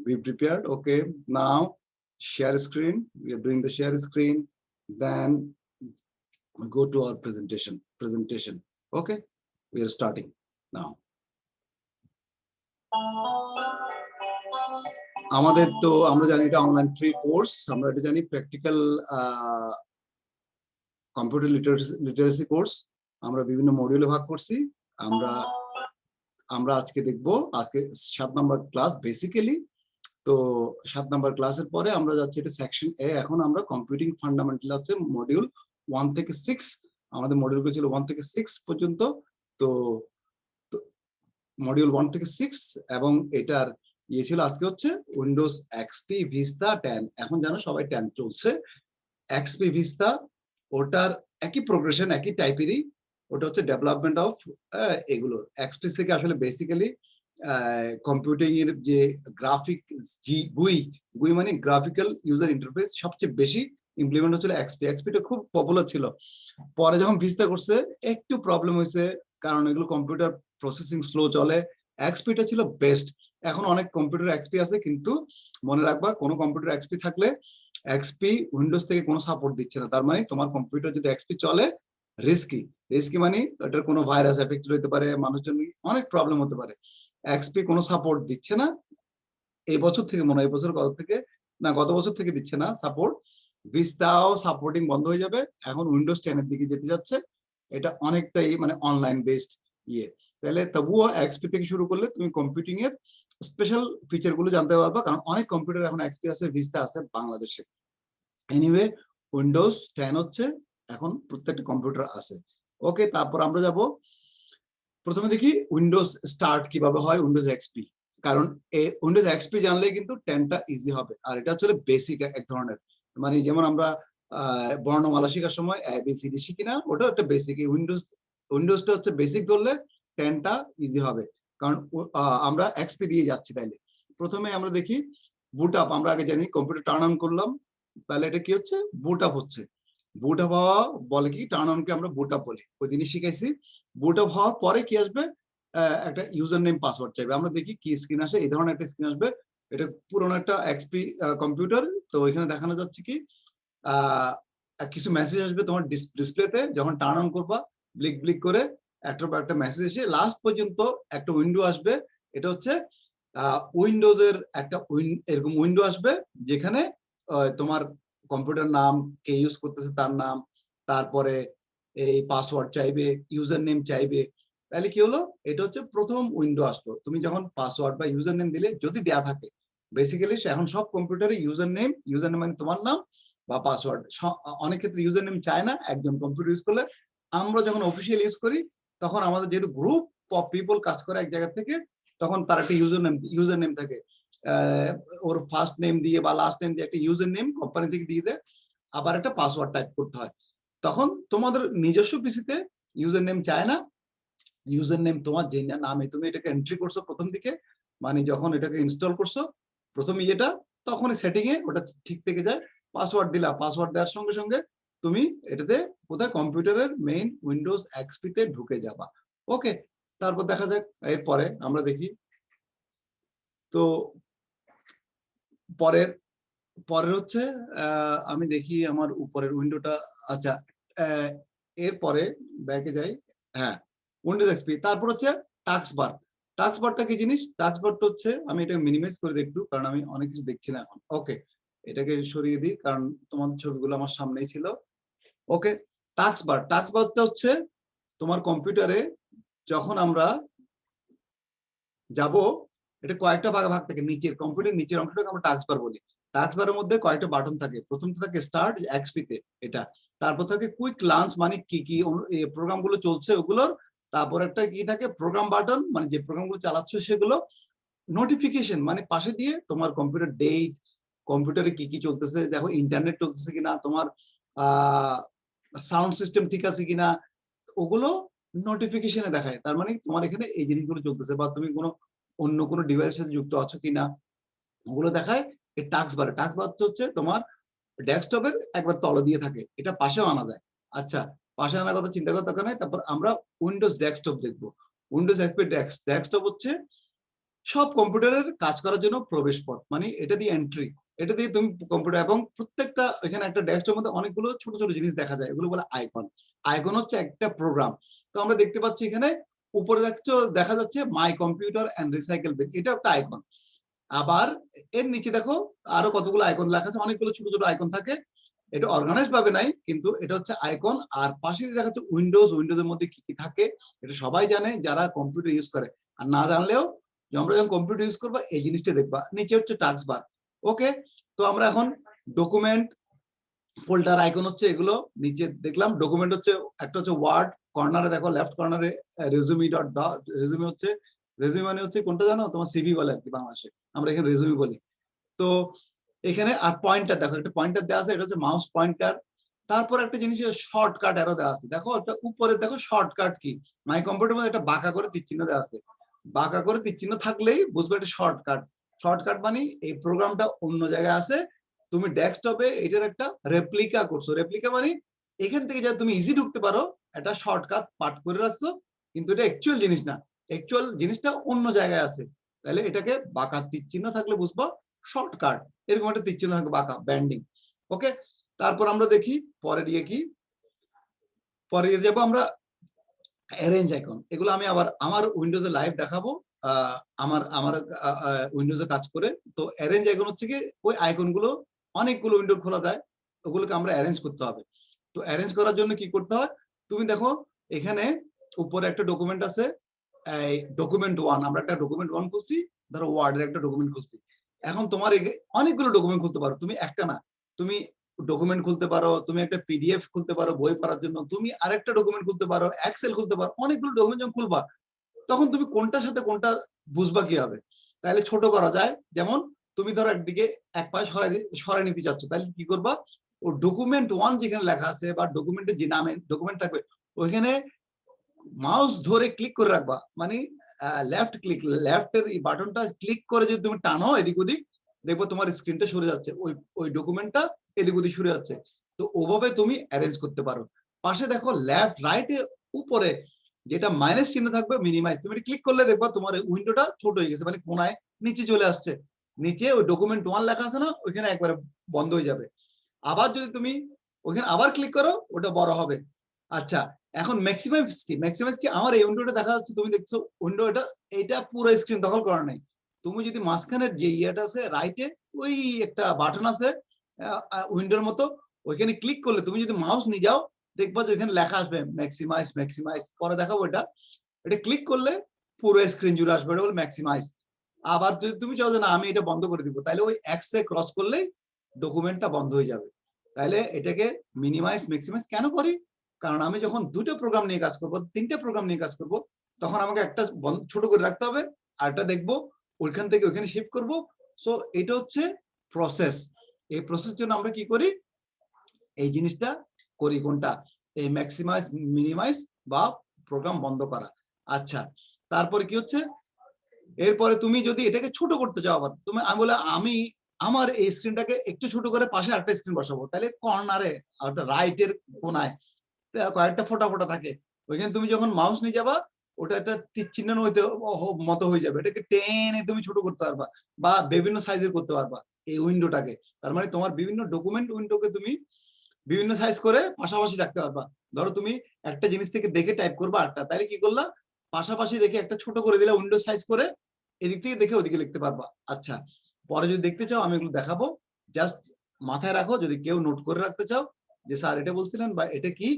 be prepared. Okay, now share screen. We are doing the share screen. Then we go to our presentation. Presentation. Okay, we are starting now. আমাদের তো আমরা জানি এটা online free course আমরা এটা জানি practical computer literacy literacy course আমরা বিভিন্ন মডিউলে ভাগ করছি আমরা আমরা আজকে দেখব আজকে সাত নাম্বার ক্লাস বেসিক্যালি তো সাত নাম্বার ক্লাসের পরে আমরা যাচ্ছি এটা সেকশন এ এখন আমরা কম্পিউটিং ফান্ডামেন্টাল আছে মডিউল ওয়ান থেকে সিক্স আমাদের মডিউল ছিল ওয়ান থেকে সিক্স পর্যন্ত, তো মডিউল ওয়ান থেকে সিক্স এবং এটার ইয়ে ছিল আজকে হচ্ছে উইন্ডোজ এক্সপি ভিস্তা টেন এখন জানো সবাই টেন চলছে এক্সপি ভিস্তা ওটার একই প্রোগ্রেশন একই টাইপেরই ওটা হচ্ছে ডেভেলপমেন্ট অফ এগুলোর এক্সপি থেকে আসলে বেসিক্যালি কম্পিউটিং এর যে গ্রাফিক জি গুই গুই মানে গ্রাফিক্যাল ইউজার ইন্টারফেস সবচেয়ে বেশি ইমপ্লিমেন্ট হচ্ছিল এক্সপি এক্সপিটা খুব পপুলার ছিল। পরে যখন ভিস্তা করছে, একটু প্রবলেম হয়েছে, কারণ এগুলো কম্পিউটার প্রসেসিং স্লো চলে। এক্সপিটা ছিল বেস্ট এখন অনেক কম্পিউটার এক্সপি আছে, কিন্তু মনে রাখবা, কোনো কম্পিউটার এক্সপি থাকলে এক্সপি উইন্ডোজ থেকে কোনো সাপোর্ট দিচ্ছে না। তার মানে তোমার কম্পিউটার যদি এক্সপি চলে রিস্কি রিস্কি মানে এটার কোনো ভাইরাস এফেক্ট হতে পারে, মানুষজন অনেক প্রবলেম হতে পারে। এক্সপি কোনো সাপোর্ট দিচ্ছে না। এই বছর থেকে মনে হয় বছর গত থেকে, না, গত বছর থেকে দিচ্ছে না সাপোর্ট ভিস্তাও সাপোর্টিং বন্ধ হয়ে যাবে। এখন উইন্ডোজ টেনের দিকে যেতে যাচ্ছে। এটা অনেকটাই মানে অনলাইন বেসড ইয়ে। তাহলে তবুও এক্সপি থেকে শুরু করলে তুমি কম্পিউটিং এর স্পেশাল ফিচারগুলো জানতে পারবা, কারণ অনেক কম্পিউটার এখন এক্সপি আছে ভিস্তা আছে বাংলাদেশে। এনিওয়ে উইন্ডোজ টেন হচ্ছে, এখন প্রত্যেকটা কম্পিউটার আছে। ওকে তারপর আমরা যাব প্রথমে দেখি উইন্ডোজ স্টার্ট কীভাবে হয় উইন্ডোজ এক্সপি কারণ উইন্ডোজ এক্সপি জানলে কিন্তু টেনটা ইজি হবে। আর এটা হচ্ছে বেসিক এক ধরনের। মানে যেমন আমরা বর্ণমালা শেখার সময় এবিসিডি শিখি না ওটা একটা বেসিক উইন্ডোজ উইন্ডোজটা হচ্ছে বেসিক ধরলে টেনটা ইজি হবে। কারণ আমরা এক্সপি দিয়ে যাচ্ছি তাইলে। প্রথমে আমরা দেখি বুট আপ আমরা আগে জানি কম্পিউটার টার্ন অন করলাম। তাহলে এটা কি হচ্ছে? বুট আপ হচ্ছে। বুট আপ হওয়া বলে কি? টার্ন অনকে আমরা বুট আপ বলি। ওই দিনই শিখাইছি। বুট আপ হওয়ার পরে কি আসবে? একটা ইউজার নেম পাসওয়ার্ড চাইবে। আমরা দেখি কি স্ক্রিন আসে। এই ধরনের একটা স্ক্রিন আসবে। এটা পুরোনো একটা এক্সপি কম্পিউটার তো ওইখানে দেখানো যাচ্ছে কি? কিছু মেসেজ আসবে তোমার ডিসপ্লেতে যখন টার্ন অন করবা ব্লিক ব্লিক করে একটা একটা মেসেজ এসে লাস্ট পর্যন্ত একটা উইন্ডো আসবে। এটা হচ্ছে উইন্ডোজের একটা এরকম উইন্ডো আসবে যেখানে তোমার কম্পিউটার নাম, কে ইউজ করতেছে তার নাম, তারপরে এই পাসওয়ার্ড চাইবে ইউজার নেম চাইবে, তাহলে কি হলো? এটা হচ্ছে প্রথম উইন্ডো আসলো। তুমি যখন পাসওয়ার্ড বা ইউজার নেম দিলে, যদি দেয়া থাকে বেসিক্যালি সে এখন সব কম্পিউটারে ইউজার নেম ইউজার নেম মানে তোমার নাম বা পাসওয়ার্ড অনেক ক্ষেত্রে ইউজার নেম চায় না, একজন কম্পিউটার ইউজ করলে। আমরা যখন অফিসিয়াল ইউজ করি, তখন আমাদের যেহেতু গ্রুপ অফ পিপল কাজ করে এক জায়গা থেকে, তখন তার একটা ইউজার নেম ইউজার নেম থাকে। ওর ফার্স্ট নেম দিয়ে বা লাস্ট নেম দিয়ে একটা ইউজার নেম কোম্পানি থেকে দিয়ে দেয় আবার একটা পাসওয়ার্ড টাইপ করতে হয়। তখন তোমাদের নিজস্ব পিসিতে ইউজার নেম চায় না ইউজার নেম তোমার যে নামে। তুমি এটাকে এন্ট্রি করছ প্রথম দিকে মানে যখন এটাকে ইনস্টল করছ, প্রথম ইয়েটা, তখনই সেটিং এ ওটা ঠিক থেকে যায়। পাসওয়ার্ড দিলা পাসওয়ার্ড দেওয়ার সঙ্গে সঙ্গে তুমি এটাতে কোথায়? কম্পিউটারের মেইন উইন্ডোজ এক্সপিতে ঢুকে যাবা। ওকে তারপর দেখা যাক, এরপরে আমরা দেখি। তো পরের পরের হচ্ছে আমি দেখি আমার উপরের উইন্ডোটা আচ্ছা এরপরে ব্যাকে যাই হ্যাঁ উইন্ডোজ এক্সপি তারপর হচ্ছে টাক্স বার টাক্স বারটা কি জিনিস? টাক্স বারটা হচ্ছে, আমি এটা মিনিমাইজ করে দেখি একটু, কারণ আমি অনেক কিছু দেখছি না এখন ওকে এটাকে সরিয়ে দিই, কারণ তোমাদের ছবিগুলো আমার সামনেই ছিল ওকে টাক্স বার টাক্স বারটা হচ্ছে তোমার কম্পিউটারে যখন আমরা যাব এটা কয়েকটা ভাগে, ভাগ থাকে, নিচের কম্পিউটার নিচের অংশটাকে আমরা টাক্স বার বলি। টাক্স বারের মধ্যে কয়েকটা বাটন থাকে। প্রথমটা থাকে স্টার্ট এক্সপিতে এটা। তারপর থাকে কুইক লাঞ্চ মানে কি কি প্রোগ্রামগুলো চলছে ওগুলোর। তারপর একটা কি থাকে প্রোগ্রাম বাটন মানে যে প্রোগ্রামগুলো চালাচ্ছ সেগুলো নোটিফিকেশন মানে পাশে দিয়ে তোমার কম্পিউটার ডেট কম্পিউটারে কি কি চলতেছে, দেখো ইন্টারনেট চলতেছে কিনা, তোমার সাউন্ড সিস্টেম ঠিক আছে কিনা, ওগুলো নোটিফিকেশনে দেখায়। তার মানে তোমার এখানে এই জিনিসগুলো চলতেছে বা তুমি কোনো অন্য কোনো ডিভাইসের সাথে যুক্ত আছো কিনা, ওগুলো দেখায় এই টাক্স বারে টাক্স বার হচ্ছে তোমার ডেস্কটপের একবার তলে দিয়ে থাকে, এটা পাশেও আনা যায়। আচ্ছা পাশে আনার কথা চিন্তা করার দরকার নাই, তারপর আমরা উইন্ডোজ ডেস্কটপ দেখব। উইন্ডোজ এক্সপি ডেস্ক ডেস্কটপ হচ্ছে সব কম্পিউটারের কাজ করার জন্য প্রবেশ পথ মানে এটা দিয়ে এন্ট্রি এটা দিয়ে তুমি কম্পিউটার এবং প্রত্যেকটা এখানে একটা ডেস্কটপের মধ্যে অনেকগুলো ছোট ছোট জিনিস দেখা যায়, এগুলো বলে আইকন আইকন হচ্ছে একটা প্রোগ্রাম তো আমরা দেখতে পাচ্ছি এখানে উপরে দেখছ, দেখা যাচ্ছে my computer and recycle bin এটা একটা আইকন আবার এর নিচে দেখো, আরও কতগুলো আইকন লেখা আছে, অনেকগুলো ছোট ছোট আইকন থাকে। এটা অর্গানাইজ ভাবে নাই, কিন্তু এটা হচ্ছে আইকন আর পাশে দেখা যাচ্ছে উইন্ডোজ উইন্ডোজের মধ্যে কি কি থাকে, এটা সবাই জানে যারা কম্পিউটার ইউজ করে। আর না জানলেও, আমরা যখন কম্পিউটার ইউজ করব, এই জিনিসটা দেখবা। নিচে হচ্ছে টাস্ক বার ওকে তো আমরা এখন ডকুমেন্ট ফোল্ডার আইকন হচ্ছে এগুলো, নিচে দেখলাম ডকুমেন্ট হচ্ছে, একটা হচ্ছে ওয়ার্ড কর্নারে দেখো লেফট কর্নারে রেজুমি ডট রেজুমি হচ্ছে রেজুমি মানে হচ্ছে কোনটা জানো? তোমার সিভি বলে আর কি বাংলাদেশে। আমরা এখানে রেজুমি বলি। তো এখানে আর পয়েন্টার দেখো, একটা পয়েন্টার দেওয়া আছে, এটা হচ্ছে মাউস পয়েন্টার তারপর একটা জিনিস শর্টকাট আরও দেওয়া আছে। দেখো, একটা উপরে দেখো শর্টকাট কি? মাই কম্পিউটার মধ্যে একটা বাঁকা করে তীরচিহ্ন দেওয়া আছে। বাঁকা করে তীরচিহ্ন থাকলেই বুঝবে এটা শর্টকাট শর্টকাট মানে এই প্রোগ্রামটা অন্য জায়গায় আছে। তুমি ডেস্কটপে এটার একটা রেপ্লিকা করছ। রেপ্লিকা মানে এখান থেকে যা তুমি ইজি ঢুকতে পারো এটা শর্টকাট পাঠ করে রাখছো, কিন্তু এটা অ্যাকচুয়াল জিনিস না। অ্যাকচুয়াল জিনিসটা অন্য জায়গায় আছে। তাহলে এটাকে বাঁকা তীর চিহ্ন থাকলে বুঝব শর্টকাট এরকম একটা তীর চিহ্ন থাকবে, বাঁকা ব্যান্ডিং ওকে তারপর আমরা দেখি পরে দিয়ে কি? পরে দিয়ে যাব আমরা অ্যারেঞ্জ আইকন এগুলো আমি আবার আমার উইন্ডোজে লাইভ দেখাবো আমার আমার উইন্ডোজে কাজ করে। তো অ্যারেঞ্জ আইকন হচ্ছে কি, ওই আইকনগুলো অনেকগুলো উইন্ডো খোলা যায়, ওগুলোকে আমরা অ্যারেঞ্জ করতে হবে। তো অ্যারেঞ্জ করার জন্য কি করতে হয়? তুমি দেখো, এখানে উপরে একটা ডকুমেন্ট আছে, এই ডকুমেন্ট ওয়ান আমরা একটা ডকুমেন্ট ওয়ান খুলছি, ধরো ওয়ার্ডের একটা ডকুমেন্ট খুলছি। এখন তোমার অনেকগুলো ডকুমেন্ট খুলতে পারো, তুমি একটা না, তুমি ডকুমেন্ট খুলতে পারো, তুমি একটা পিডিএফ খুলতে পারো বই পড়ার জন্য, তুমি আরেকটা ডকুমেন্ট খুলতে পারো এক্সেল খুলতে পারো, অনেকগুলো ডকুমেন্ট যখন খুলবা, তখন তুমি কোনটার সাথে কোনটা বুঝবা কি হবে? তাহলে ছোট করা যায়, যেমন তুমি ধরো একদিকে এক পায়ে সরাই সরাই নিতে চাচ্ছ তাহলে কি করবা? ও ডকুমেন্ট ওয়ান যেখানে লেখা আছে বা ডকুমেন্টের যে নামে ডকুমেন্ট থাকবে, ওইখানে মাউস ধরে ক্লিক করে রাখবা। মানে লেফট ক্লিক লেফটের এই বাটনটা ক্লিক করে যদি তুমি টানো এদিক ওদিক, দেখব তোমার স্ক্রিনটা সরে যাচ্ছে। ওই ওই ডকুমেন্টটা এদিক ওদিক সরে যাচ্ছে। তো ওভাবে তুমি অ্যারেঞ্জ করতে পারো। পাশে দেখো লেফট রাইট এর উপরে যেটা মাইনাস চিহ্ন থাকবে মিনিমাইজ তুমি ক্লিক করলে দেখবা তোমার উইন্ডোটা ছোট হয়ে গেছে মানে কোনায় নিচে চলে আসছে। নিচে ওই ডকুমেন্ট ওয়ান লেখা আছে না, ওইখানে একবারে বন্ধ হয়ে যাবে। আবার যদি তুমি ওইখানে আবার ক্লিক করো, ওটা বড় হবে। আচ্ছা এখন ম্যাক্সিমাম কি ম্যাক্সিমাম কি আমার এই উইন্ডোটা দেখা যাচ্ছে, তুমি দেখছ উইন্ডো এটা এটা পুরো স্ক্রিন দখল করা নাই। তুমি যদি মাঝখানের যে ইয়েটা আছে রাইটে ওই একটা বাটন আছে উইন্ডোর মতো, ওইখানে ক্লিক করলে তুমি যদি মাউস নিয়ে যাও, দেখবা যে ওইখানে লেখা আসবে ম্যাক্সিমাইজ ম্যাক্সিমাইজ পরে দেখাবো এটা। এটা ক্লিক করলে পুরো স্ক্রিন জুড়ে আসবে এটা বলে ম্যাক্সিমাইজ আবার যদি তুমি চাও যে না, আমি এটা বন্ধ করে দিব, তাহলে ওই এক্সে ক্রস করলেই ডকুমেন্টটা বন্ধ হয়ে যাবে। তাহলে এটাকে মিনিমাইজ ম্যাক্সিমাইজ কেন করি? কারণ আমি যখন দুটো প্রোগ্রাম নিয়ে কাজ করব, তিনটে প্রোগ্রাম নিয়ে কাজ করব, তখন আমাকে একটা ছোট করে রাখতে হবে আরটা দেখব, ওইখান থেকে ওইখানে শিফট করব। সো এটা হচ্ছে প্রসেস এই প্রসেস জন্য আমরা কি করি? এই জিনিসটা করি কোনটা? এই ম্যাক্সিমাইজ মিনিমাইজ বা প্রোগ্রাম বন্ধ করা। আচ্ছা তারপরে কি হচ্ছে? এরপরে তুমি যদি এটাকে ছোট করতে চাও আবার, তুমি, আমি বলে আমি আমার এই স্ক্রিনটাকে একটু ছোট করে পাশে আরেকটা স্ক্রিন বসাবো। তাহলে কর্নারে রাইটের কোনায় কয়েকটা ফোটা ফোটা থাকে। ওইখানে তুমি যখন মাউস নিয়ে যাবা, ওটা একটা তীর চিহ্ন হইতে মতো হয়ে যাবে। এটাকে টেনে তুমি ছোট করতে পারবা বা বিভিন্ন সাইজের করতে পারবা এই উইন্ডোটাকে তার মানে তোমার বিভিন্ন ডকুমেন্ট উইন্ডোকে তুমি বিভিন্ন সাইজ করে পাশাপাশি রাখতে পারবা। ধরো তুমি একটা জিনিস থেকে দেখে টাইপ করবা আটটা। তাহলে কি করলা? পাশাপাশি রেখে একটা ছোট করে দিলে উইন্ডো সাইজ করে এদিক থেকে দেখে ওদিকে লিখতে পারবা। আচ্ছা। পরে যদি দেখতে চাও, আমি এগুলো দেখাবো। জাস্ট মাথায় রাখো, যদি কেউ নোট করে রাখতে চাও যে, স্যার, এটা বলছিলেন বা এটা কি?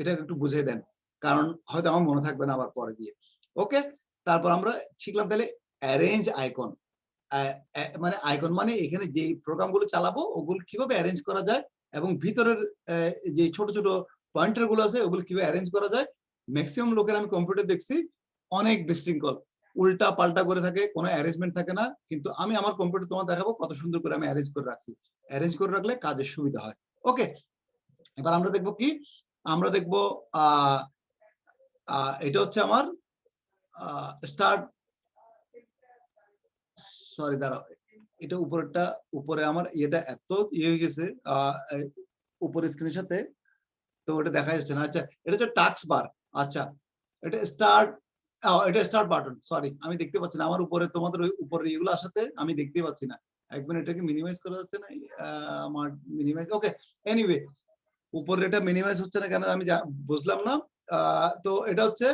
এটা একটু বুঝিয়ে দেন। কারণ হয়তো আমার মনে থাকবে না আবার পরে দিয়ে ওকে তারপর আমরা শিখলাম তাহলে অ্যারেঞ্জ আইকন মানে আইকন মানে এখানে যে প্রোগ্রামগুলো চালাবো, ওগুলো কীভাবে অ্যারেঞ্জ করা যায় এবং ভিতরের যে ছোট ছোট পয়েন্টারগুলো আছে, ওগুলো কীভাবে অ্যারেঞ্জ করা যায়? ম্যাক্সিমাম লোকের আমি কম্পিউটার দেখছি, অনেক বিশৃঙ্খল। উল্টা পাল্টা করে থাকে, কোনো অ্যারেঞ্জমেন্ট থাকে না, কিন্তু আমি আমার কম্পিউটার তোমার দেখাবো কত সুন্দর করে আমি অ্যারেঞ্জ করে রাখছি। অ্যারেঞ্জ করে রাখলে কাজের সুবিধা হয়। ওকে এবার আমরা দেখব কি? আমরা দেখব এটা হচ্ছে আমার স্টার্ট সরি দাঁড়াও, এটা উপরেরটা, উপরে আমার ইয়েটা এত ইয়ে হয়ে গেছে উপরে স্ক্রিনের সাথে, তো ওটা দেখা যাচ্ছে না। আচ্ছা এটা হচ্ছে টাক্স বার আচ্ছা এটা স্টার্ট এটা স্টার্ট বাটন সরি আমি দেখতে পাচ্ছি না। আমার উপরে, তোমাদের উপরে এগুলো আসাতে আমি দেখতে পাচ্ছি না। এক মিনিট এটাকে মিনিমাইজ করা যাচ্ছে না আমার মিনিমাইজ ওকে এনিওয়ে উপরে এটা মিনিমাইজ হচ্ছে না কেন আমি বুঝলাম না। তো এটা হচ্ছে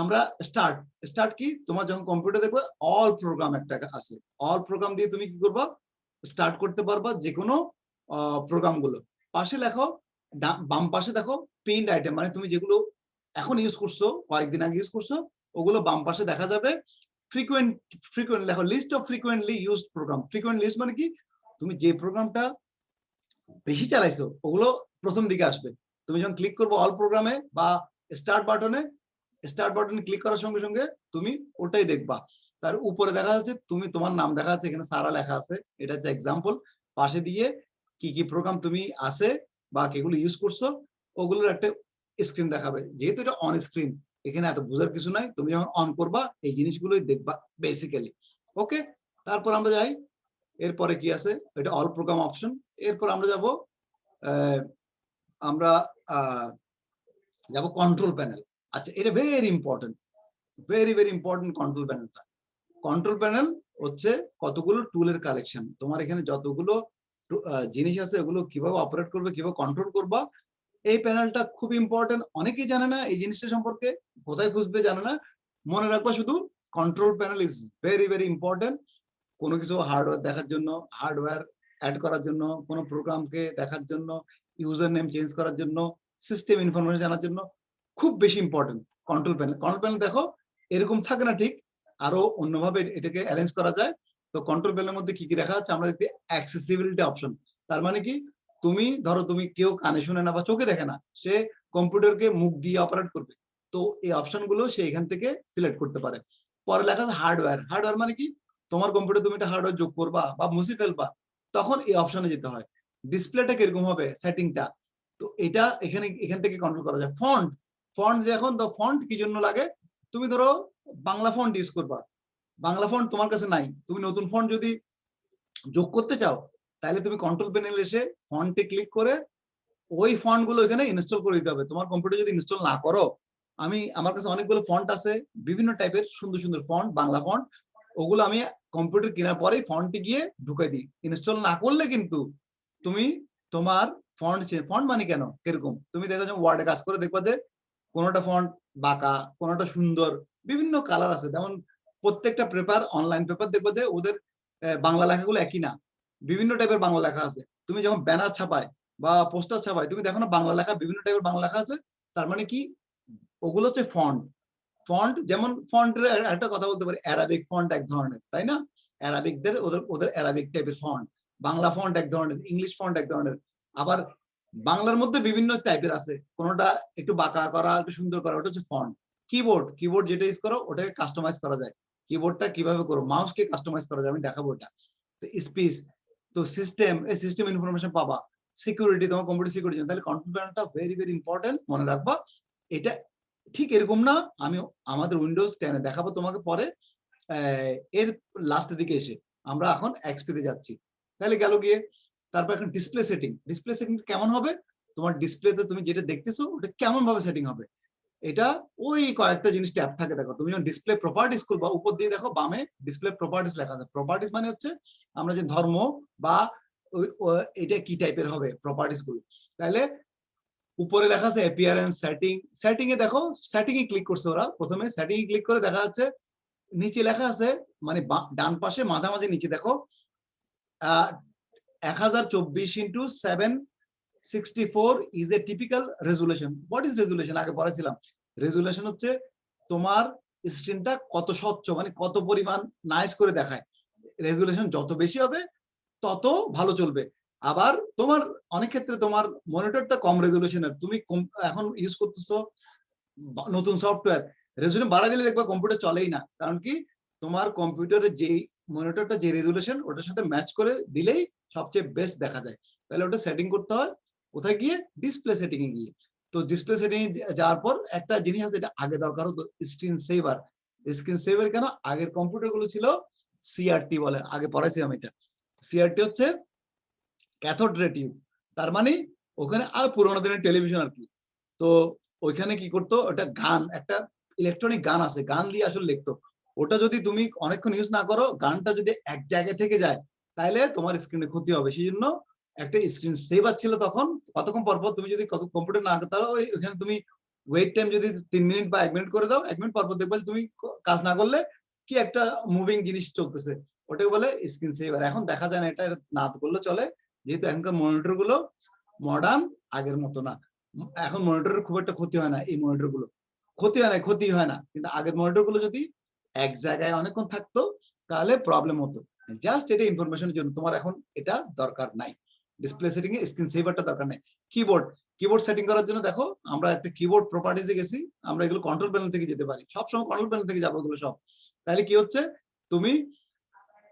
আমরা স্টার্ট স্টার্ট কি? তোমার যখন কম্পিউটার দেখবে অল প্রোগ্রাম একটা আছে। অল প্রোগ্রাম দিয়ে তুমি কি করবা? স্টার্ট করতে পারবা যে কোনো প্রোগ্রামগুলো। পাশে লেখো বাম পাশে দেখো পিন্ড আইটেম মানে তুমি যেগুলো এখন ইউজ করছ, কয়েকদিন আগে ইউজ করছ, ওগুলো বাম পাশে দেখা যাবে। ফ্রিকুয়েন্ট ফ্রিকুয়েন্ট লেখো list of frequently use program frequent list মানে কি? তুমি যে প্রোগ্রামটা বেশি চালাইছো, ওগুলো প্রথম দিকে আসবে। তুমি যখন ক্লিক করব অল প্রোগ্রামে বা স্টার্ট বাটনে স্টার্ট বাটনে ক্লিক করার সঙ্গে সঙ্গে তুমি ওটাই দেখবা। তার উপরে দেখা যাচ্ছে, তুমি, তোমার নাম দেখা যাচ্ছে, এখানে সারা লেখা আছে। এটা হচ্ছে এক্সাম্পল পাশে দিয়ে কি কি প্রোগ্রাম তুমি আছে বা কেগুলো ইউজ করছ, ওগুলোর একটা স্ক্রিন দেখাবে। যেহেতু এটা অন স্ক্রিন এখানে এত বোঝার কিছু নাই। তুমি যখন অন করবা, এই জিনিসগুলোই দেখবা বেসিক্যালি ওকে তারপর আমরা যাই, এরপরে কি আছে? এটা অল প্রোগ্রাম অপশন এরপর আমরা যাব আমরা যাব কন্ট্রোল প্যানেল আচ্ছা এটা very important very very important control প্যানেলটা কন্ট্রোল প্যানেল হচ্ছে কতগুলো টুলের কালেকশন তোমার এখানে যতগুলো জিনিস আছে, ওগুলো কীভাবে অপারেট করবে, কীভাবে কন্ট্রোল করবা এই প্যানেলটা খুব ইম্পর্টেন্ট অনেকেই জানে না, এই জিনিসটা সম্পর্কে কোথায় খুঁজবে জানে না। মনে রাখবা শুধু control panel is very very important কোনো কিছু হার্ডওয়্যার দেখার জন্য হার্ডওয়্যার অ্যাড করার জন্য, কোনো প্রোগ্রামকে দেখার জন্য ইউজার নেম চেঞ্জ করার জন্য সিস্টেম ইনফরমেশন জানার জন্য খুব বেশি important control panel control panel দেখো, এরকম থাকে না ঠিক, আরও অন্যভাবে এটাকে অ্যারেঞ্জ করা যায়। তো কন্ট্রোল প্যানেলের মধ্যে কি কি দেখা যাচ্ছে? আমরা দেখতে অ্যাক্সেসিবিলিটি অপশন তার মানে কি? তুমি, ধরো তুমি কেউ কানে শুনে না বা চোখে দেখে না, সে কম্পিউটারকে মুখ দিয়ে অপারেট করবে। তো এই অপশনগুলো সে এখান থেকে সিলেক্ট করতে পারে। পরে লেখা আছে হার্ডওয়্যার হার্ডওয়্যার মানে কি? তোমার কম্পিউটার তুমি একটা হার্ডওয়্যার যোগ করবা বা মুছে ফেলবা, তখন এই অপশনে যেতে হয়। ডিসপ্লেটা কীরকম হবে? সেটিংটা তো এটা এখানে, এখান থেকে কন্ট্রোল করা যায়। ফন্ট ফন্ট যে এখন, তো ফন্ট কি জন্য লাগে? তুমি ধরো বাংলা ফন্ট ইউজ করবা। বাংলা ফন্ট তোমার কাছে নাই। তুমি নতুন ফন্ট যদি যোগ করতে চাও তাহলে তুমি কন্ট্রোল প্যানেল এসে ফন্টে ক্লিক করে ওই ফন্টগুলো এখানে ইনস্টল করে দিতে হবে। তোমার কম্পিউটার যদি ইনস্টল না করো, আমি, আমার কাছে অনেকগুলো ফন্ট আছে, বিভিন্ন টাইপের সুন্দর সুন্দর ফন্ট বাংলা ফন্ট ওগুলো আমি কম্পিউটার কেনার পরেই ফন্টে গিয়ে ঢুকাই দিই। ইনস্টল না করলে কিন্তু তুমি তোমার ফন্ট ফন্ট মানে কেন? কীরকম? তুমি দেখো ওয়ার্ডে কাজ করে, দেখবা যে কোনোটা ফন্ট বাঁকা, কোনোটা সুন্দর, বিভিন্ন কালার আছে। যেমন প্রত্যেকটা পেপার অনলাইন পেপার দেখবে যে ওদের বাংলা লেখাগুলো একই না। বিভিন্ন টাইপের বাংলা লেখা আছে। তুমি যখন ব্যানার ছাপায় বা পোস্টার ছাপায় তুমি দেখো না বাংলা লেখা বিভিন্ন টাইপের বাংলা লেখা আছে। তার মানে কি? ওগুলো হচ্ছে ফন্ট ফন্ট যেমন ফন্টের একটা কথা বলতে পারি অ্যারাবিক ফন্ট এক ধরনের তাই না? অ্যারাবিকদের ওদের ওদের অ্যারাবিক টাইপের ফন্ট বাংলা ফন্ট এক ধরনের ইংলিশ ফন্ট এক ধরনের। আবার বাংলার মধ্যে বিভিন্ন টাইপের আছে। কোনোটা একটু বাঁকা করা একটু সুন্দর করা ওটা হচ্ছে ফন্ট কিবোর্ড কিবোর্ড যেটা ইউজ করো ওটাকে কাস্টমাইজ করা যায়। কিবোর্ডটা কীভাবে করো? মাউসকে কাস্টমাইজ করা যায় আমি দেখাবো ওটা তো স্পেস তো সিস্টেম এই সিস্টেম ইনফরমেশন পাবা। সিকিউরিটি তোমার কম্পিউটার সিকিউরিটি তাহলে কন্ট্রোল প্যানেলটা ভেরি ভেরি ইম্পর্টেন্ট মনে রাখবা। এটা ঠিক এরকম না, আমি আমাদের উইন্ডোজ টেনে দেখাবো তোমাকে পরে এর লাস্টের দিকে এসে। আমরা এখন এক্সপিতে যাচ্ছি। তাহলে গেল গিয়ে, তারপর এখন ডিসপ্লে সেটিং ডিসপ্লে সেটিং কেমন হবে? তোমার ডিসপ্লেতে তুমি যেটা দেখতেছো, ওটা কেমন ভাবে সেটিং হবে? এটা ওই কয়েকটা জিনিস ট্যাব থাকে, দেখো। তুমি যখন ডিসপ্লে প্রপার্টিস করবা উপর দিয়ে দেখো বামে ডিসপ্লে প্রপার্টিস লেখা আছে। প্রপার্টিস মানে হচ্ছে আমরা যে ধর্ম বা এটা কি টাইপের হবে প্রপার্টিসগুলো। তাহলে উপরে লেখা আছে অ্যাপিয়ারেন্স সেটিং সেটিং এ দেখো সেটিং এ ক্লিক করছে ওরা প্রথমে। সেটিং এ ক্লিক করে দেখা যাচ্ছে নিচে লেখা আছে মানে ডান পাশে মাঝামাঝি নিচে দেখো এক হাজার চব্বিশ into seven sixty four is a typical resolution what is resolution আগে পড়েছিলাম রেজুলেশন হচ্ছে তোমার স্ক্রিনটা কত স্বচ্ছ মানে কত পরিমাণ নাইস করে দেখায়। রেজুলেশন যত বেশি হবে, তত ভালো চলবে। আবার তোমার, অনেক ক্ষেত্রে তোমার মনিটরটা কম রেজুলেশনের তুমি এখন ইউজ করতেছো নতুন সফটওয়্যার রেজুলেশন বাড়া দিলে দেখবা কম্পিউটার চলেই না। কারণ কি? তোমার কম্পিউটারে যেই মনিটরটা যে রেজুলেশন ওটার সাথে ম্যাচ করে দিলেই সবচেয়ে বেস্ট দেখা যায়। তাহলে ওটা সেটিং করতে হয়। কোথায় গিয়ে? ডিসপ্লে সেটিং গিয়ে। তো ডিসপ্লে সেটিং যাওয়ার পর একটা জিনিস আছে যেটা আগে দরকার হতো স্ক্রিন সেভার স্ক্রিন সেভার কেন? আগের কম্পিউটারগুলো ছিল সিআরটি বলে, আগে পড়াইছিলাম এটা। সিআরটি হচ্ছে ক্যাথোড রে টিউব তার মানে ওখানে আর পুরোনো দিনের টেলিভিশন আর কি। তো ওইখানে কি করতো? ওটা গান, একটা ইলেকট্রনিক গান আছে, গান দিয়ে আসলে লিখতো। ওটা যদি তুমি অনেকক্ষণ ইউজ না করো, গানটা যদি এক জায়গায় থেকে যায় তাহলে তোমার স্ক্রিনে ক্ষতি হবে। সেই জন্য একটা স্ক্রিন সেভার ছিল তখন, কতক্ষণ পর পর তুমি যদি কত কম্পিউটার না তাহলে ওই ওখানে তুমি ওয়েট টাইম যদি তিন মিনিট বা এক মিনিট করে দাও, এক মিনিট পর পর দেখবে তুমি কাজ না করলে কি একটা মুভিং জিনিস চলতেছে। ওটাকে বলে স্ক্রিন সেভার এখন দেখা যায় না এটা না করলে চলে, যেহেতু এখনকার মনিটরগুলো মডার্ন আগের মতো না। এখন মনিটরের খুব একটা ক্ষতি হয় না এই মনিটরগুলো। ক্ষতি হয় না, ক্ষতি হয় না। কিন্তু আগের মনিটরগুলো যদি এক জায়গায় অনেকক্ষণ থাকতো, তাহলে প্রবলেম হতো। জাস্ট এটা ইনফরমেশনের জন্য। তোমার এখন এটা দরকার নাই। ডিসপ্লে সেটিং এ স্ক্রিন সেভারটা দরকার নেই। কিবোর্ড কিবোর্ড সেটিং করার জন্য দেখো, আমরা একটা কিবোর্ড প্রপার্টিজে গেছি, আমরা এগুলো কন্ট্রোল প্যানেল থেকে যেতে পারি। সব সময় কন্ট্রোল প্যানেল থেকে যাব এগুলো সব। তাহলে কি হচ্ছে? তুমি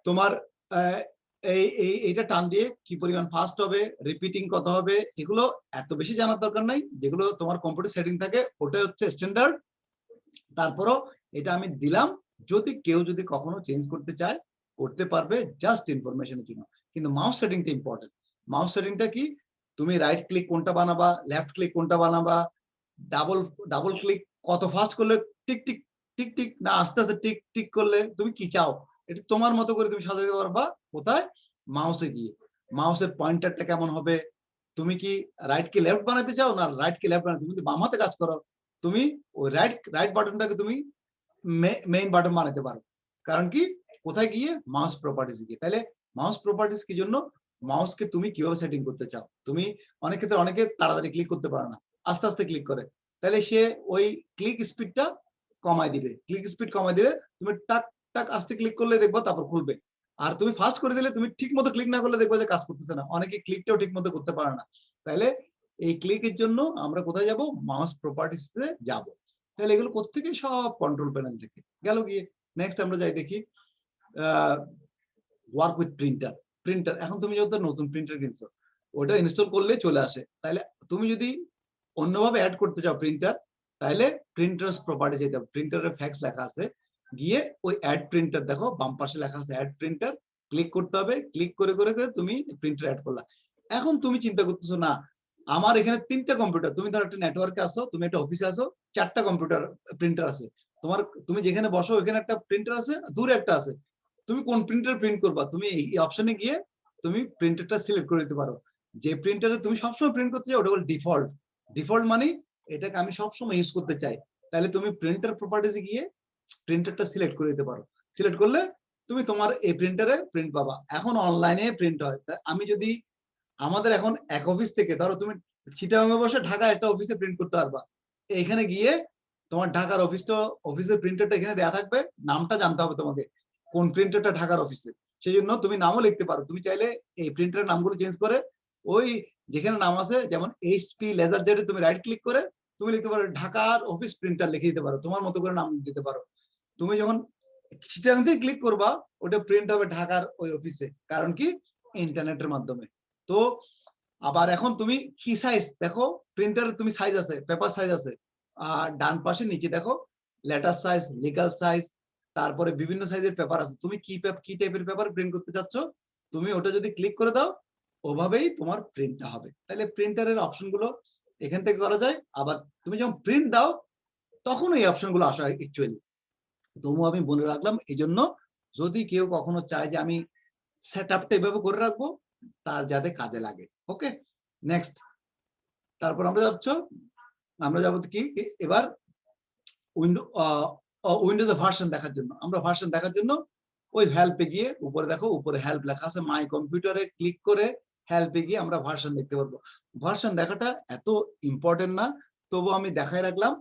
তোমার এই এই, এইটা টান দিয়ে কি পরিমাণ ফাস্ট হবে রিপিটিং কত হবে, এগুলো এত বেশি জানার দরকার নাই। যেগুলো তোমার কম্পিউটার সেটিং থাকে ওটা হচ্ছে স্ট্যান্ডার্ড তারপরও এটা আমি দিলাম, যদি কেউ যদি কখনো চেঞ্জ করতে চায়, করতে পারবে জাস্ট ইনফরমেশনের জন্য। কিন্তু মাউস সেটিংটা ইম্পর্টেন্ট মাউস সেটিংটা কি? তুমি রাইট ক্লিক কোনটা বানাবা লেফট ক্লিক কোনটা বানাবা ডাবল ডাবল ক্লিক কত ফাস্ট করলে টিক টিক টিক টিক, না আস্তে আস্তে টিক টিক করলে তুমি কি চাও? এটা তোমার মতো করে তুমি সাজাতে পারবা কোথায়? মাউসে গিয়ে। মাউসের পয়েন্টারটা কেমন হবে? তুমি কি রাইট কি লেফট বানাতে চাও না রাইট কি লেফট বানাতে? তুমি যদি বাম হাতে কাজ করো। তুমি ওই রাইট রাইট বাটনটাকে তুমি মেইন বাটন বানাতে পারো। কারণ কি? কোথায় গিয়ে? মাউস প্রপার্টিস গিয়ে। তাহলে মাউস প্রপার্টিস কি জন্য? মাউসকে তুমি কীভাবে সেটিং করতে চাও? তুমি অনেক ক্ষেত্রে অনেকে তাড়াতাড়ি ক্লিক করতে পারে না। আস্তে আস্তে ক্লিক করে। তাহলে সে ওই ক্লিক স্পিডটা কমাই দিবে। ক্লিক স্পিড কমাই দিলে তুমি টাক টাক আস্তে ক্লিক করলে দেখবা তারপর খুলবে। আর তুমি ফাস্ট করে দিলে তুমি ঠিক মতো ক্লিক না করলে দেখবে যে কাজ করতেছে না। অনেকে ক্লিকটাও ঠিক মতো করতে পারে না। তাহলে এই ক্লিকের জন্য আমরা কোথায় যাব? মাউস প্রপার্টিসে যাব। তাহলে এগুলো কোথেকে সব কন্ট্রোল প্যানেল থেকে। গেল গিয়ে। নেক্সট আমরা যাই দেখি ওয়ার্ক উইথ প্রিন্টার প্রিন্টার এখন তুমি যত নতুন প্রিন্টার কিনছো, ওটা ইনস্টল করলে চলে আসে। তাহলে তুমি যদি অন্যভাবে অ্যাড করতে চাও প্রিন্টার তাহলে প্রিন্টার্স প্রপার্টি যেতে হবে। প্রিন্টারের ফ্যাক্স লেখা আছে, গিয়ে ওই অ্যাড প্রিন্টার দেখো, বাম পাশে লেখা আছে অ্যাড প্রিন্টার ক্লিক করতে হবে ক্লিক করে করে করে তুমি প্রিন্টার অ্যাড করলা। এখন তুমি চিন্তা করতেছো, না, আমার এখানে তিনটা কম্পিউটার তুমি ধরো একটা নেটওয়ার্কে আসো তুমি একটা অফিসে আসো চারটা কম্পিউটার প্রিন্টার আছে। তোমার, তুমি যেখানে বসো ওখানে একটা প্রিন্টার আছে, দূরে একটা আছে। তুমি কোন প্রিন্টার প্রিন্ট করবা? তুমি এই অপশনে গিয়ে তুমি প্রিন্টারটা সিলেক্ট করে দিতে পারো। যে প্রিন্টারে তুমি সবসময় প্রিন্ট করতে চাও, ওটা হলো ডিফল্ট ডিফল্ট মানে এটাকে আমি সবসময় ইউজ করতে চাই। তাহলে তুমি প্রিন্টার প্রপার্টিসে গিয়ে প্রিন্টারটা সিলেক্ট করে দিতে পারো। সিলেক্ট করলে তুমি তোমার এই প্রিন্টারে প্রিন্ট পাবা। এখন অনলাইনে প্রিন্ট হয়। আমি যদি আমাদের এখন এক অফিস থেকে, ধরো তুমি চিটাগাঙে বসে ঢাকা একটা অফিসে প্রিন্ট করতে পারবা। এখানে গিয়ে তোমার ঢাকার অফিসটা অফিসের প্রিন্টারটা এখানে দেওয়া থাকবে। নামটা জানতে হবে তোমাকে। কোন প্রিন্টারটা ঢাকার অফিসে সেই জন্য তুমি নামও লিখতে পারো। তুমি চাইলে এই প্রিন্টারের নামগুলো চেঞ্জ করে ওই যেখানে নাম আছে, যেমন এইচপি লেজার জেটে তুমি রাইট ক্লিক করে তুমি লিখতে পারো ঢাকার অফিস প্রিন্টার লিখে দিতে পারো, তোমার মতো করে নাম দিতে পারো। তুমি যখন সেখান ক্লিক করবা, ওটা প্রিন্ট হবে ঢাকার ওই অফিসে কারণ কি? ইন্টারনেটের মাধ্যমে। তো আবার এখন তুমি কি সাইজ দেখো প্রিন্টার তুমি সাইজ আছে পেপার সাইজ আছে। আর ডান পাশে নিচে দেখো লেটার সাইজ লিগাল সাইজ তারপরে বিভিন্ন সাইজের পেপার আছে। তুমি কি কি টাইপের পেপার প্রিন্ট করতে চাচ্ছ? তুমি ওটা যদি ক্লিক করে দাও, ওভাবেই তোমার প্রিন্টটা হবে। তাহলে প্রিন্টারের অপশনগুলো এখান থেকে করা যায়। আবার তুমি যখন প্রিন্ট দাও, তখন এই অপশনগুলো আসা হয় অ্যাকচুয়ালি তবুও আমি বলে রাখলাম এই জন্য যদি কেউ কখনো চায় যে আমি সেট আপটা এভাবে করে রাখব, তার যাতে কাজে লাগে। ওকে নেক্সট তারপর আমরা যাচ্ছ, আমরা যাব কি? এবার উইন্ডো উইন্ডোজে ভার্সন দেখার জন্য। আমরা ভার্সন দেখার জন্য ওই হেল্পে গিয়ে, উপরে দেখো, উপরে হেল্প লেখা আছে মাই কম্পিউটারে ক্লিক করে হেল্পে গিয়ে আমরা ভার্সন দেখতে পারব। ভার্সন দেখাটা এত ইম্পর্টেন্ট না, তবু আমি দেখাই রাখলাম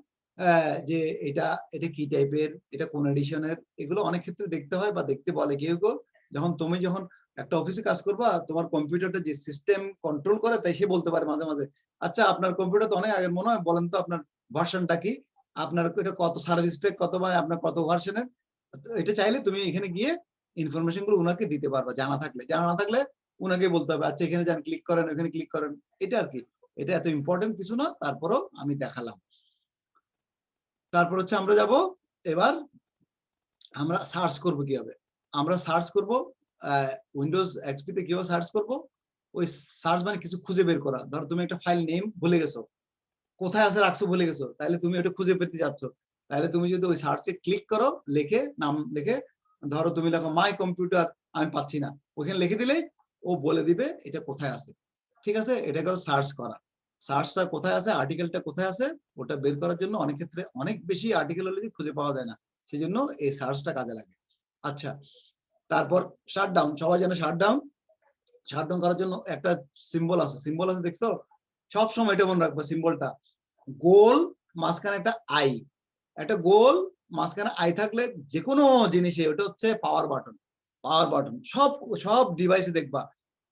যে এটা এটা কি টাইপের এটা কোন এডিশনের এগুলো অনেক ক্ষেত্রে দেখতে হয় বা দেখতে বলে কেউ কেউ। যখন তুমি যখন একটা অফিসে কাজ করবা, তোমার কম্পিউটারটা যে সিস্টেম কন্ট্রোল করে, তাই সে বলতে পারে মাঝে মাঝে আচ্ছা আপনার কম্পিউটার তো অনেক আগের মনে হয়, বলেন তো আপনার ভার্সনটা কি? আপনার এটা কত সার্ভিস প্যাক কত বা আপনার কত ভার্সনের এটা চাইলে তুমি এখানে গিয়ে ইনফরমেশনগুলো উনাকে দিতে পারবা, জানা থাকলে। জানা না থাকলে উনাকে বলতে হবে আচ্ছা এখানে যান ক্লিক করেন এখানে ক্লিক করেন। এটা আর কি। এটা এত ইম্পর্টেন্ট কিছু না, তারপরও আমি দেখালাম। তারপর হচ্ছে আমরা যাব, এবার আমরা সার্চ করব কীভাবে? আমরা সার্চ করব উইন্ডোজ এক্সপি তে কীভাবে সার্চ করব? ওই সার্চ মানে কিছু খুঁজে বের করা। ধরো তুমি একটা ফাইল নেম ভুলে গেছো। কোথায় আছে রাখছো ভুলে গেছো? তাহলে তুমি ওটা খুঁজে পেতে যাচ্ছ। তাহলে তুমি যদি ওই সার্চে ক্লিক করো, লিখে, নাম লিখে, ধরো তুমি লেখো মাই কম্পিউটার আমি পাচ্ছি না। ওখানে লিখে দিলেই ও বলে দিবে এটা কোথায় আছে। ঠিক আছে? এটা করে সার্চ করা। সার্চটা কোথায় আছে? আর্টিকেলটা কোথায় আছে? ওটা বের করার জন্য অনেক ক্ষেত্রে অনেক বেশি আর্টিকেল হলে খুঁজে পাওয়া যায় না। সেই জন্য এই সার্চটা কাজে লাগে। আচ্ছা তারপর শাটডাউন সবাই জানে শাটডাউন শাটডাউন করার জন্য একটা সিম্বল আছে। সিম্বল আছে দেখছ? সব সময় এটা মনে রাখব সিম্বলটা গোল, মাঝখানে একটা আই। একটা গোল, মাঝখানে আই থাকলে যে কোনো জিনিসে ওটা হচ্ছে পাওয়ার বাটন পাওয়ার বাটন সব সব ডিভাইসে দেখবা,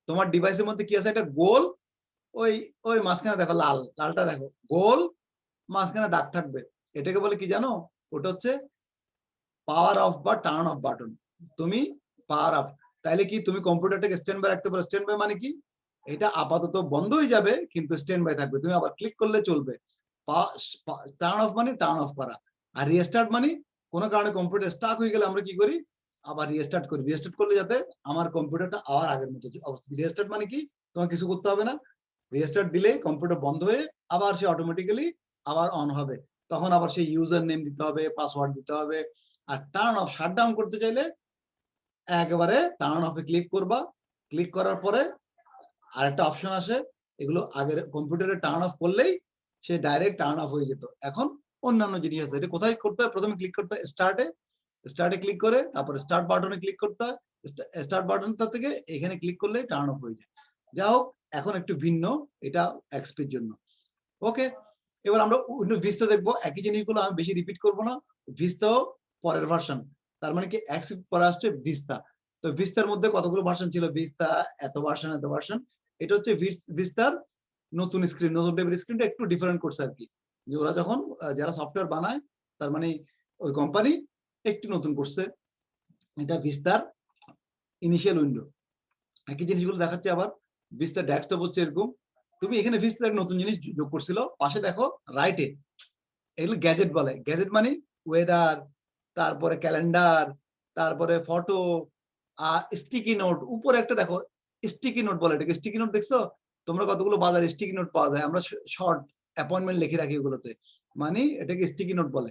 তোমার ডিভাইসের মধ্যে কি আছে? একটা গোল, ওই ওই মাঝখানে দেখো লাল, লালটা দেখো। গোল, মাঝখানে দাগ থাকবে। এটাকে বলে কি জানো? ওটা হচ্ছে পাওয়ার অফ বা টার্ন অফ বাটন তুমি পাওয়ার অফ তাইলে কি তুমি কম্পিউটারটাকে স্ট্যান্ড বাই রাখতে পারো? স্ট্যান্ড বাই মানে কি? এটা আপাতত বন্ধ হয়ে যাবে, কিন্তু স্ট্যান্ড বাই থাকবে। তুমি আবার ক্লিক করলে চলবে। টার্ন অফ মানে টার্ন অফ করা। আর রিস্টার্ট মানে কোনো কারণে কম্পিউটার স্টাক হয়ে গেলে আমরা কি করি? আবার রিস্টার্ট করি। রিস্টার্ট করলে যাতে আমার কম্পিউটারটা আবার আগের মতো অবস্থা। রিস্টার্ট মানে কি? তোমার কিছু করতে হবে না। রিস্টার্ট দিলে কম্পিউটার বন্ধ হয়ে আবার সে অটোমেটিক্যালি আবার অন হবে। তখন আবার সেই ইউজার নেম দিতে হবে পাসওয়ার্ড দিতে হবে। আর টার্ন অফ শাটডাউন করতে চাইলে একেবারে টার্ন অফে ক্লিক করবা। ক্লিক করার পরে আরেকটা অপশন আসে। এগুলো আগের কম্পিউটারে টার্ন অফ করলেই সে ডাইরেক্ট টার্ন অফ হয়ে যেত। এখন অন্যান্য জিনিস আছে। এটা কোথায় করতে হয়? প্রথমে ক্লিক করতে হয় স্টার্টে স্টার্টে ক্লিক করে তারপরে স্টার্ট বাটনে ক্লিক করতে হয়। স্টার্ট বাটনটা থেকে এখানে ক্লিক করলে টার্ন অফ হয়ে যায়। যা হোক, এখন একটু ভিন্ন। এটা এক্সপির জন্য। ওকে এবার আমরা অন্য ভিস্তা দেখব। একই জিনিসগুলো আমি বেশি রিপিট করব না। ভিস্তাও পরের ভার্সন তার মানে কি এক্স পরে আসছে ভিস্তা তো ভিস্তার মধ্যে কতগুলো ভার্সন ছিল? ভিস্তা এত ভার্সন এত ভার্সন এটা হচ্ছে ভিস্তার নতুন স্ক্রিন নতুন টাইপের স্ক্রিনটা একটু ডিফারেন্ট করছে আর কি। যে ওরা যখন যারা সফটওয়্যার বানায়, তার মানে ওই কোম্পানি একটু নতুন করছে। এটা ভিস্তার ইনিশিয়াল উইন্ডো একই জিনিসগুলো দেখাচ্ছে আবার ভিস্তার ডেস্কটপ হচ্ছে এরকম। তুমি এখানে ভিস্তার নতুন জিনিস যোগ করছিল, পাশে দেখো রাইটে এগুলো গ্যাজেট বলে। গ্যাজেট মানে ওয়েদার তারপরে ক্যালেন্ডার তারপরে ফটো স্টিকি নোট উপরে একটা দেখো স্টিকি নোট বলে এটাকে। স্টিকি নোট দেখছ? তোমরা কতগুলো বাজার স্টিকি নোট পাওয়া যায়? আমরা শর্ট অ্যাপয়েন্টমেন্ট লিখে রাখি ওগুলোতে। মানে এটাকে স্টিকি নোট বলে।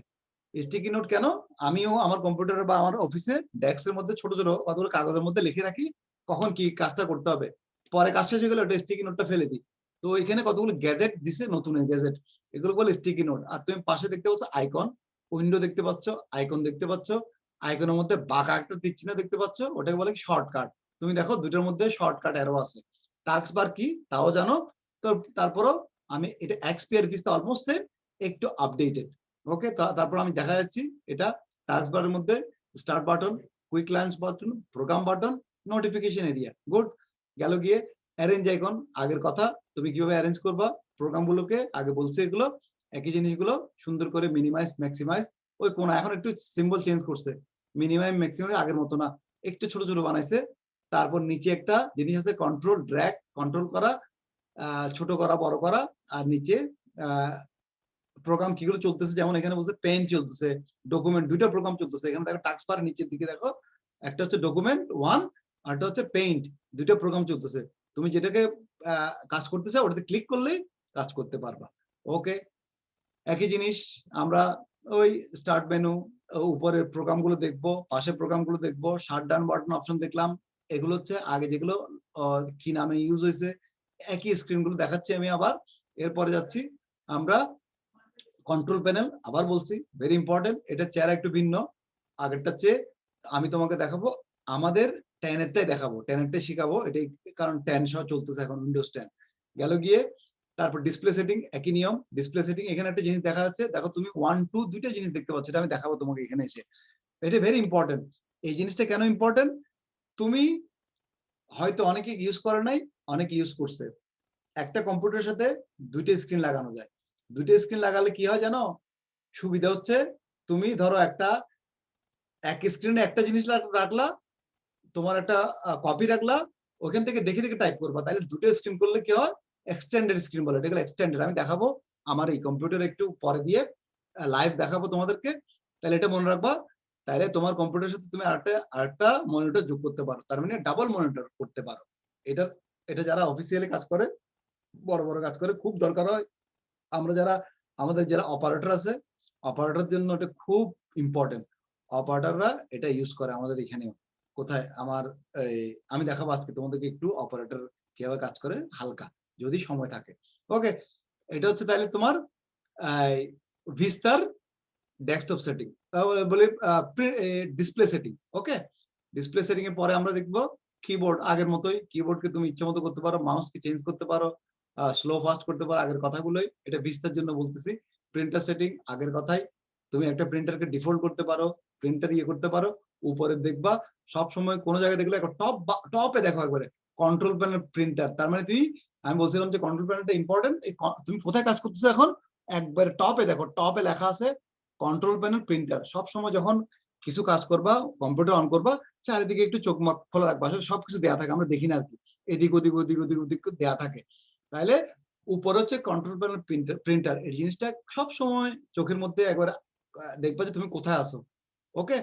স্টিকি নোট কেন? আমিও আমার কম্পিউটারে বা আমার অফিসে ডেস্কের মধ্যে ছোট ছোট কতগুলো কাগজের মধ্যে লিখে রাখি, কখন কি কাজটা করতে হবে। পরে কাজ শেষ হয়ে গেলে ওটা স্টিকি নোটটা ফেলে দিই। তো এখানে কতগুলো গ্যাজেট দিছে? নতুন গ্যাজেট এগুলো বলে স্টিকি নোট আর তুমি পাশে দেখতে পাচ্ছ আইকন উইন্ডো দেখতে পাচ্ছ আইকন দেখতে পাচ্ছ। আইকনের মধ্যে বাঁকা একটা তীরচিহ্ন দেখতে পাচ্ছ। ওটাকে বলে শর্টকাট তুমি দেখো দুটোর মধ্যে শর্টকাট অ্যারো আছে। টাস্ক বার কি? তাও জানো। তো তারপরও আমি এটা এক্সপিআর পিসটা অলমোস্ট সেম একটু আপডেটেড ওকে তারপর আমি দেখা যাচ্ছি, এটা টাস্ক বারের মধ্যে start button quick launch button program button notification area good গেল গিয়ে অ্যারেঞ্জ আইকন আগের কথা, তুমি কীভাবে অ্যারেঞ্জ করবা? প্রোগ্রামগুলোকে আগে বলছে এগুলো, একই জিনিসগুলো সুন্দর করে মিনিমাইজ ম্যাক্সিমাইজ ওই কোন এখন একটু সিম্বল চেঞ্জ করছে। মিনিমাইজ ম্যাক্সিমাইজ আগের মতো না। একটু ছোট ছোট বানাইছে। তারপর নিচে একটা জিনিস আছে কন্ট্রোল ড্র্যাগ কন্ট্রোল করা ছোট করা, বড় করা, আর নিচে প্রোগ্রাম কিগুলো চলতেছে, যেমন এখানে বলছে পেন চলতেছে ডকুমেন্ট দুইটা প্রোগ্রাম চলতেছে, এখানে দেখো টাক্স পার নিচের দিকে দেখো, একটা হচ্ছে ডকুমেন্ট ওয়ান আরটা হচ্ছে পেইন্ট দুইটা প্রোগ্রাম চলতেছে, তুমি যেটাকে কাজ করতেছে ওটাতে ক্লিক করলেই কাজ করতে পারবা ওকে একই জিনিস, আমরা ওই স্টার্ট মেনু উপরের প্রোগ্রামগুলো দেখব পাশে প্রোগ্রামগুলো দেখব শার্ট ডাউন বাটন অপশন দেখলাম এগুলো হচ্ছে আগে যেগুলো কি নামে ইউজ হয়েছে, একই স্ক্রিনগুলো দেখাচ্ছি আমি আবার। এরপরে যাচ্ছি, আমরা কন্ট্রোল প্যানেল আবার বলছি ভেরি ইম্পর্টেন্ট এটা চেয়ার একটু ভিন্ন। আগেরটা চেয়ে আমি তোমাকে দেখাবো, আমাদের টেনেরটাই দেখাবো টেনেরটাই শিখাবো, এটাই কারণ টেন সহ চলতেছে এখন উইন্ডোজ টেন গেল গিয়ে, তারপর ডিসপ্লে সেটিং একই নিয়ম ডিসপ্লে সেটিং এখানে একটা জিনিস দেখা যাচ্ছে, দেখো তুমি ওয়ান টু দুইটা জিনিস দেখতে পাচ্ছ, এটা আমি দেখাবো তোমাকে এখানে এসে। এটা ভেরি ইম্পর্টেন্ট এই জিনিসটা কেন ইম্পর্টেন্ট তুমি হয়তো অনেকে ইউজ করে নাই, অনেকে ইউজ করছে। একটা কম্পিউটারের সাথে দুইটা স্ক্রিন লাগানো যায়। দুইটা স্ক্রিন লাগালে কি হয় জানো? সুবিধা হচ্ছে তুমি ধরো একটা, এক স্ক্রিনে একটা জিনিস রাখলা, তোমার একটা কপি রাখলা, ওখান থেকে দেখে দেখে টাইপ করবা। তাহলে দুটো স্ক্রিন করলে কি হয়? এক্সটেন্ডেড স্ক্রিন বলে। এটা এক্সটেন্ডেড আমি দেখাবো আমার এই কম্পিউটার একটু পরে দিয়ে লাইভ দেখাবো তোমাদেরকে। তাহলে এটা মনে রাখবা তাহলে তোমার কম্পিউটারের সাথে তুমি আরেকটা আরেকটা মনিটর যোগ করতে পারো। তার মানে ডাবল মনিটর করতে পারো। এটা এটা যারা অফিসিয়ালি কাজ করে, বড় বড় কাজ করে, খুব দরকার হয়। আমরা যারা, আমাদের যারা অপারেটর আছে অপারেটরের জন্য এটা খুব ইম্পর্টেন্ট অপারেটররা এটা ইউজ করে আমাদের এখানেও। কোথায়? আমার আমি দেখাবো আজকে তোমাদেরকে একটু অপারেটর কীভাবে কাজ করে, হালকা, যদি সময় থাকে। ওকে এটা হচ্ছে তাহলে তোমার ভিস্তার ডেস্কটপ সেটিং বলে display setting okay display setting এর পরে আমরা দেখব কিবোর্ড আগের মতোই কিবোর্ডকে তুমি ইচ্ছে মতো করতে পারো মাউসকে চেঞ্জ করতে পারো স্লো ফাস্ট করতে পারো, আগের কথাগুলোই, এটা ভিস্তার জন্য বলতেছি। প্রিন্টার সেটিং আগের কথাই, তুমি একটা প্রিন্টারকে ডিফল্ট করতে পারো প্রিন্টার ইয়ে করতে পারো, উপরে দেখবা সব সময় কোনো জায়গায় দেখলে টপ টপে দেখো একবারে কন্ট্রোল প্যানেল প্রিন্টার তার মানে তুই আমি বলছিলাম যে কন্ট্রোল প্যানেলটা ইম্পর্টেন্ট তুমি কোথায় কাজ করতেছো এখন? একবারে টপে দেখো টপে লেখা আছে কন্ট্রোল প্যানেল প্রিন্টার সব সময় যখন কিছু কাজ করবা কম্পিউটার অন করবা, চারিদিকে একটু চোখ মাখ খোলা রাখবা। আসলে সবকিছু দেওয়া থাকে, আমরা দেখি না আর কি। এদিক ওদিক ওদিক ওদিক ওদিক দেওয়া থাকে। তাহলে উপর হচ্ছে কন্ট্রোল প্যানেল প্রিন্টার প্রিন্টার এই জিনিসটা সব সময় চোখের মধ্যে একবার দেখবা যে তুমি কোথায় আছো। ওকে?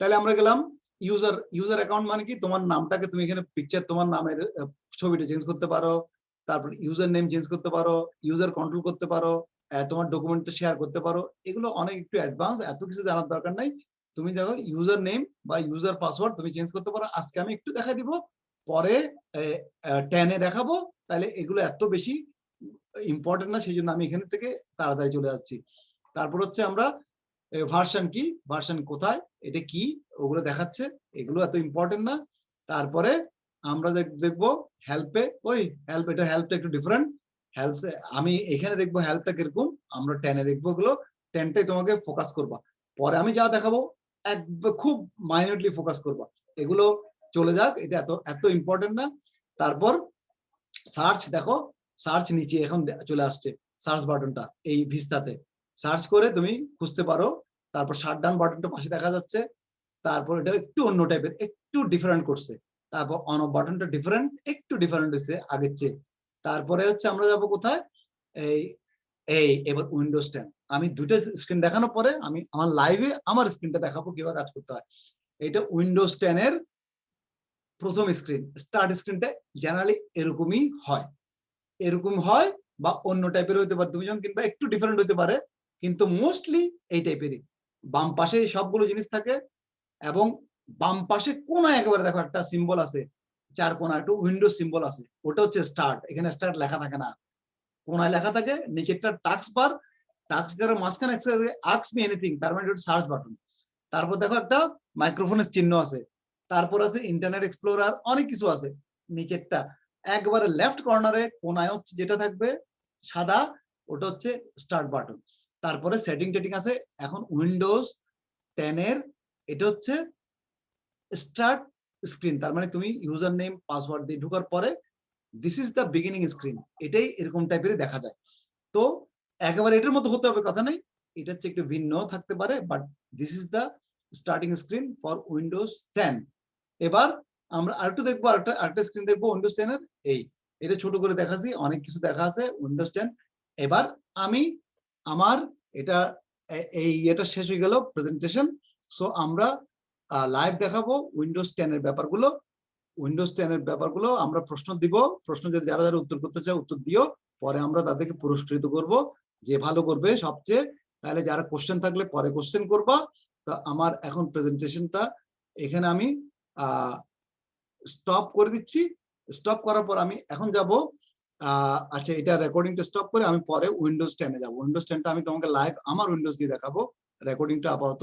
তাহলে আমরা গেলাম ইউজার ইউজার অ্যাকাউন্ট মানে কি? তোমার নামটাকে তুমি এখানে পিকচার তোমার নামের ছবিটা চেঞ্জ করতে পারো। তারপর ইউজার নেম চেঞ্জ করতে পারো ইউজার কন্ট্রোল করতে পারো। তোমার ডকুমেন্টটা শেয়ার করতে পারো। এগুলো অনেক একটু অ্যাডভান্স এত কিছু জানার দরকার নাই। তুমি দেখো ইউজার নেম বা ইউজার পাসওয়ার্ড তুমি চেঞ্জ করতে পারো। আজকে আমি একটু দেখাই দিব, পরে টেনে দেখাবো। তাহলে এগুলো এত বেশি ইম্পর্টেন্ট না সেই জন্য আমি এখান থেকে তাড়াতাড়ি চলে যাচ্ছি। তারপর হচ্ছে আমরা ভার্সন কি? ভার্সন কোথায়? এটা কি? ওগুলো দেখাচ্ছে। এগুলো এত ইম্পর্টেন্ট না। তারপরে আমরা দেখ- দেখব হেল্পে ওই হেল্প এটা হেল্পটা একটু ডিফারেন্ট হেল্প আমি এখানে দেখব হেল্পটা কীরকম, আমরা টেনে দেখব এগুলো টেনটাই তোমাকে ফোকাস করবা। পরে আমি যা দেখাবো, এক খুব মাইনরলি ফোকাস করবা। এগুলো চলে যাক, এটা এত এত ইম্পর্টেন্ট না। তারপর সার্চ দেখো সার্চ নিচে এখন চলে আসছে সার্চ বাটনটা এই ভিস্তাতে। সার্চ করে তুমি খুঁজতে পারো, তারপর শাট ডাউন বাটনটা পাশে দেখা যাচ্ছে, তারপর এটা একটু অন্য টাইপের একটু ডিফারেন্ট করছে। তারপর অন অফ বাটনটা ডিফারেন্ট একটু ডিফারেন্ট হয়েছে আগের চেয়ে। তারপরে হচ্ছে আমরা যাব কোথায়? এই এই, এবার উইন্ডোজ টেন আমি দুইটা স্ক্রিন দেখানোর পরে আমি আমার লাইভে আমার স্ক্রিনটা দেখাবো কীভাবে কাজ করতে হয়। এটা উইন্ডোজ টেন এর প্রথম স্ক্রিন স্টার্ট স্ক্রিনটা জেনারেলি এরকমই হয়। এরকম হয় বা অন্য টাইপের হতে পারে, দুজন কিংবা একটু ডিফারেন্ট হতে পারে, কিন্তু মোস্টলি এই টাইপেরই বাম পাশে সবগুলো জিনিস থাকে এবং বাম পাশে কোনায় একেবারে দেখো একটা সিম্বল আছে। চার কোনা একটু উইন্ডোজ সিম্বল আছে। ওটা হচ্ছে স্টার্ট এখানে স্টার্ট লেখা থাকে না। কোনায় লেখা থাকে, নিচেরটা টাক্স বার টাক্স বারের মাঝখানে আক্স মি এনিথিং তার মানে সার্চ বাটন তারপর দেখো একটা মাইক্রোফোনের চিহ্ন আছে। তারপর আছে ইন্টারনেট এক্সপ্লোরার অনেক কিছু আছে। নিচেরটা, একবারে লেফট কর্নারে কোনায় হচ্ছে যেটা থাকবে, সাদা, ওটা হচ্ছে স্টার্ট বাটন তারপরে সেটিং টেটিং আছে, এখন উইন্ডোজ টেন এর, এটা হচ্ছে স্টার্ট স্ক্রিন তার মানে তুমি ইউজার নেম পাসওয়ার্ড দিয়ে ঢোকার পরে this is the beginning screen এটাই এরকম টাইপের দেখা যায়। তো একেবারে এটার মতো হতে হবে কথা নেই, এটা হচ্ছে একটু ভিন্ন থাকতে পারে but this is the starting screen for Windows ten এবার আমরা আরেকটু দেখব, আরেকটা আরেকটা স্ক্রিন দেখব উইন্ডোজ টেন এর, এই, এটা ছোট করে দেখাচ্ছি, অনেক কিছু দেখা আছে উইন্ডোজ টেন এবার আমি আমার এটা এই এটা শেষ হয়ে গেল প্রেজেন্টেশন সো আমরা লাইভ দেখাবো উইন্ডোজ টেন এর ব্যাপারগুলো। উইন্ডোজ টেন এর ব্যাপারগুলো আমরা প্রশ্ন দিব। প্রশ্ন যদি যারা যারা উত্তর করতে চায় উত্তর দিও। পরে আমরা তাদেরকে পুরস্কৃত করব। যে ভালো করবে সবচেয়ে, তাহলে যারা কোশ্চেন থাকলে পরে কোশ্চেন করবা। তা আমার এখন প্রেজেন্টেশনটা এখানে আমি স্টপ করে দিচ্ছি। স্টপ করার পর আমি এখন যাব আচ্ছা এটা রেকর্ডিংটা স্টপ করে আমি পরে উইন্ডোজ টেনে যাব। উইন্ডোজ টেনটা আমি তোমাকে লাইভ আমার উইন্ডোজ দিয়ে দেখাবো। রেকর্ডিংটা আপাতত